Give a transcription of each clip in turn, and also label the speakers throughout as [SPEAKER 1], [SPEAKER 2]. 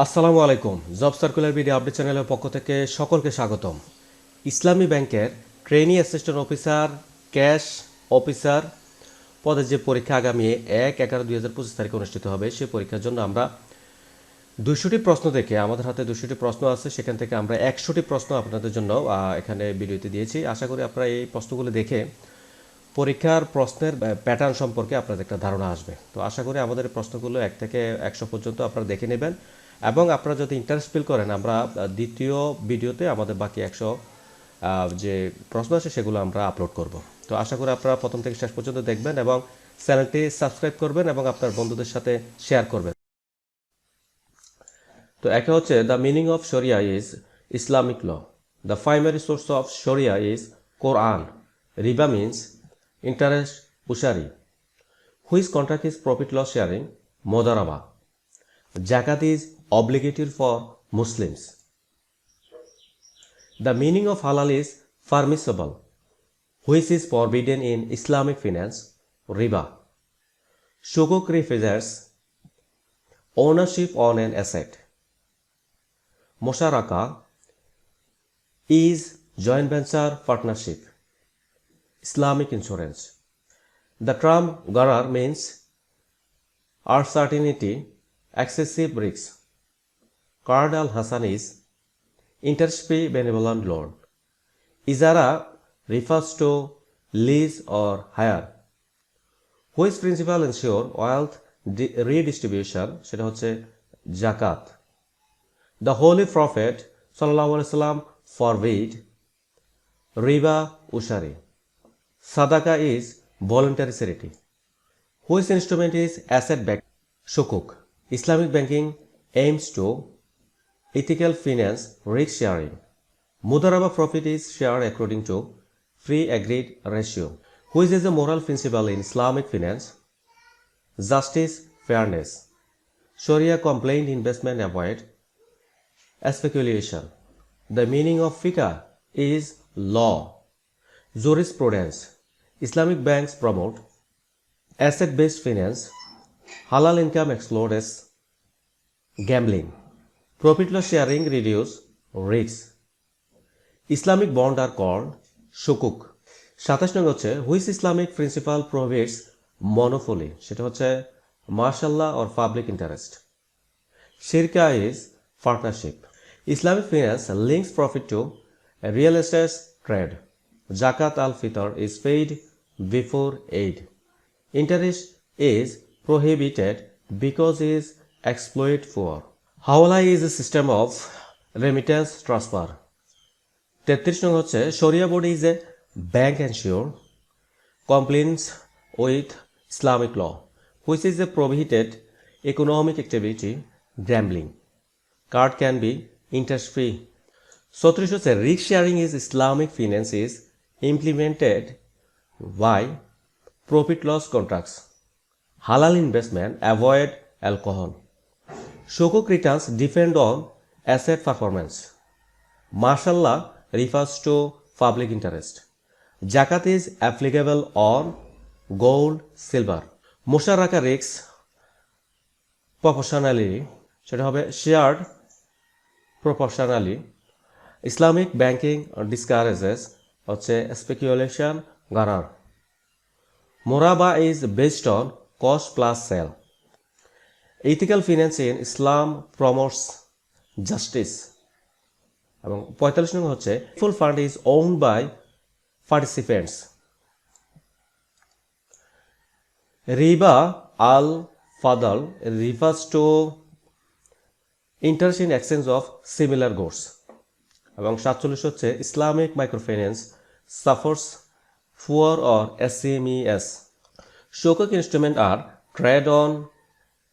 [SPEAKER 1] আসসালামু আলাইকুম। Job circular video update চ্যানেলের পক্ষ থেকে সকলকে স্বাগতম। ইসলামী ব্যাংকের trainee assistant officer, cash officer পদের যে পরীক্ষা আগামী এক এগারো দুই হাজার পঁচিশ তারিখে অনুষ্ঠিত হবে সেই পরীক্ষার জন্য আমরা দুশোটি প্রশ্ন থেকে আমাদের হাতে দুশোটি প্রশ্ন আছে, সেখান থেকে আমরা একশোটি প্রশ্ন আপনাদের জন্য এখানে ভিডিওতে দিয়েছি। আশা করি আপনারা এই প্রশ্নগুলো দেখে পরীক্ষার প্রশ্নের প্যাটার্ন সম্পর্কে আপনাদের একটা ধারণা আসবে। তো আশা করি আমাদের প্রশ্নগুলো এক থেকে একশো পর্যন্ত আপনারা দেখে নেবেন। এবং আপনারা যদি ইন্টারেস্ট ফিল করেন, আমরা দ্বিতীয় ভিডিওতে আমাদের বাকি একশো যে প্রশ্ন আছে সেগুলো আমরা আপলোড করব। তো আশা করি আপনারা প্রথম থেকে শেষ পর্যন্ত দেখবেন এবং চ্যানেলটি সাবস্ক্রাইব করবেন এবং আপনার বন্ধুদের সাথে শেয়ার করবেন। তো একে হচ্ছে the meaning of sharia is Islamic law the primary source of sharia is Quran riba means interest usury which contract is profit loss sharing mudaraba zakat is obligatory for Muslims. The meaning of halal is permissible, which is forbidden in Islamic finance, riba. Shukuk represents ownership on an asset. Mosharaka is joint venture partnership. Islamic insurance. The term gharar means uncertainty, excessive risk. Qard al hasan is interest free benevolent loan. Ijara refers to, lease or hire. Which principle ensure wealth redistribution, সেটা হচ্ছে জাকাত। The holy prophet সাল্লাম ফরভিড রিবা উশারি। সাদাকা is voluntary charity. Which instrument is asset bank sukuk Islamic banking aims to ethical finance risk sharing. Mudaraba profit is shared according to free agreed ratio. Which is a moral principle in Islamic finance? Justice, fairness. Sharia complaint investment avoid speculation. The meaning of fiqh is law. Jurisprudence. Islamic banks promote asset based finance. Halal income explodes gambling. Profit loss sharing reduce risks. Islamic bond are called sukuk সাতাশ নং হচ্ছে হুইস Islamic principal প্রভিটস মনোফলি সেটা হচ্ছে, maslaha or public interest shirka is partnership Islamic finance links profit to real estate trade zakat al fitr is paid before Eid interest is prohibited because is exploit for. Hawala is a system of remittance transfer. তেত্রিশ নং হচ্ছে sharia board is a bank ensure compliance with Islamic law which is a prohibited economic activity gambling card can be interest free ছত্রিশ হচ্ছে রিক্স sharing is Islamic finance is implemented by profit loss contracts halal investment, avoid alcohol. Shukuk returns depend on asset performance mashallah refers to public interest zakat is applicable on gold silver musharaka risks proportionally সেটা হবে shared proportionally islamic banking discourages হচ্ছে speculation gharar Moraba is based on cost plus sale. Ethical finance in Islam promotes justice এবং পঁয়তাল্লিশ নম্বর হচ্ছে full fund is own by participants riba al fadal refers to interest in exchange of similar goods এবং সাতচল্লিশ হচ্ছে Islamic microfinance supports poor or SMEs Shokuk instruments are trade on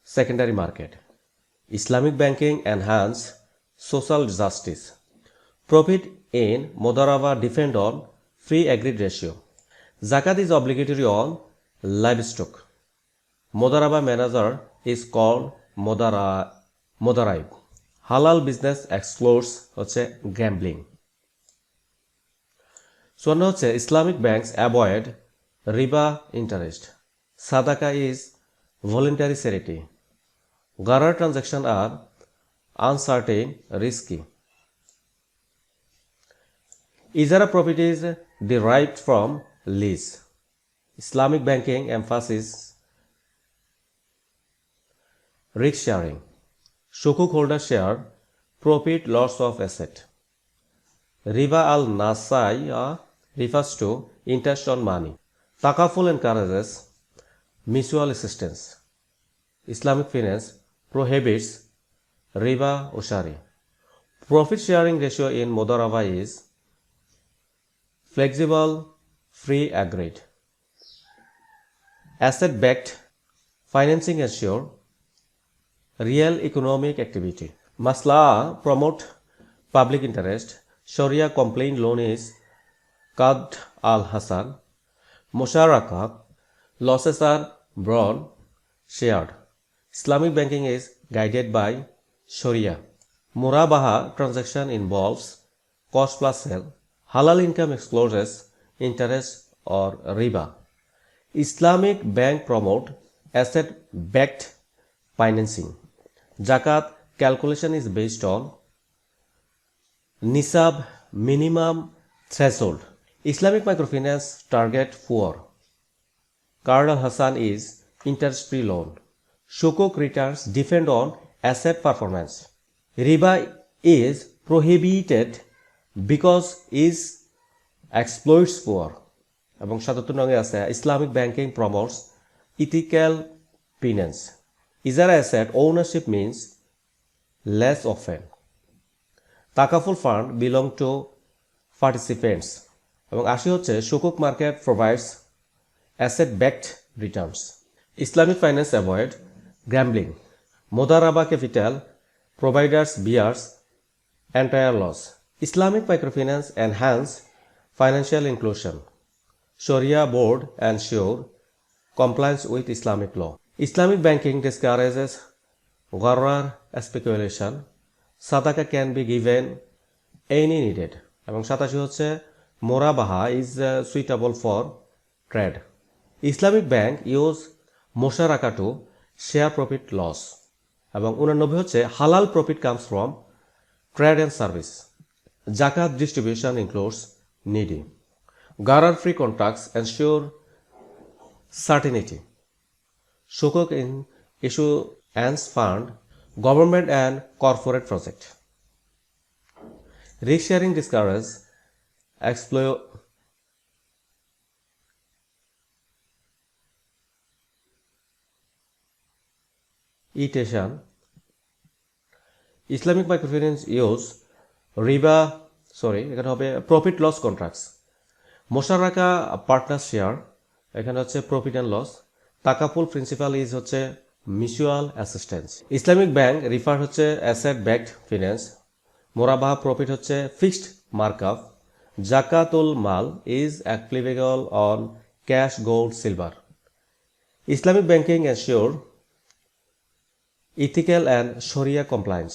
[SPEAKER 1] secondary market Islamic banking enhance social justice profit in mudaraba depend on pre agreed ratio zakat is obligatory on livestock mudaraba manager is call mudara mudarib halal business excludes হচ্ছে gambling চুয়ান্ন হচ্ছে Islamic bank avoid riba interest sadaqa is voluntary charity gharar transaction are uncertain, risky. Ijara profit is derived from lease. Islamic banking emphasizes risk sharing. Sukuk holder share profit loss of asset. Riba al Nasaya refers to interest on money. Takaful encourages mutual assistance. Islamic finance prohibits riba ushari. Profit sharing ratio in Modaraba is flexible, free, agreed. Asset backed financing ensure real economic activity. Masla promote public interest. Sharia complaint loan is Qad al Hassan. Musharaka losses are broad, shared. Islamic banking is guided by Sharia. Murabaha transaction involves cost plus sale. Halal income excludes interest or riba. Islamic bank promote asset backed financing. Zakat calculation is based on Nisab minimum threshold. Islamic microfinance target poor. Card al Hassan is interest free loan. Shukuk returns depend on asset performance. Riba is prohibited because is exploits poor. এবং সাতাত্তর নঙ্গে আছে Islamic banking promotes ethical finance ijara asset ownership means less often takaful fund belong to participants এবং আশি হচ্ছে sukuk market provides asset backed returns Islamic finance avoid gambling mudaraba capital providers bears entire loss Islamic microfinance enhance financial inclusion sharia board ensure compliance with Islamic law Islamic banking discourages gharar speculation sadaqa can be given any needed এবং সাতাশি হচ্ছে murabaha is suitable for trade Islamic bank use musharaka to share profit loss এবং উনানব্বই হচ্ছে halal profit comes from trade and service zakat distribution includes needy gharar free contracts ensure certainty sukuk in issuance fund government and corporate project risk sharing discourage Etation Islamic microfinance use riba sorry এখানে হবে profit loss contracts musharaka partner share এখানে হচ্ছে profit and loss takaful principle is হচ্ছে mutual assistance Islamic bank refer হচ্ছে asset backed finance murabaha profit হচ্ছে fixed markup zakatul mal is applicable on cash gold silver Islamic banking ensure ethical and sharia compliance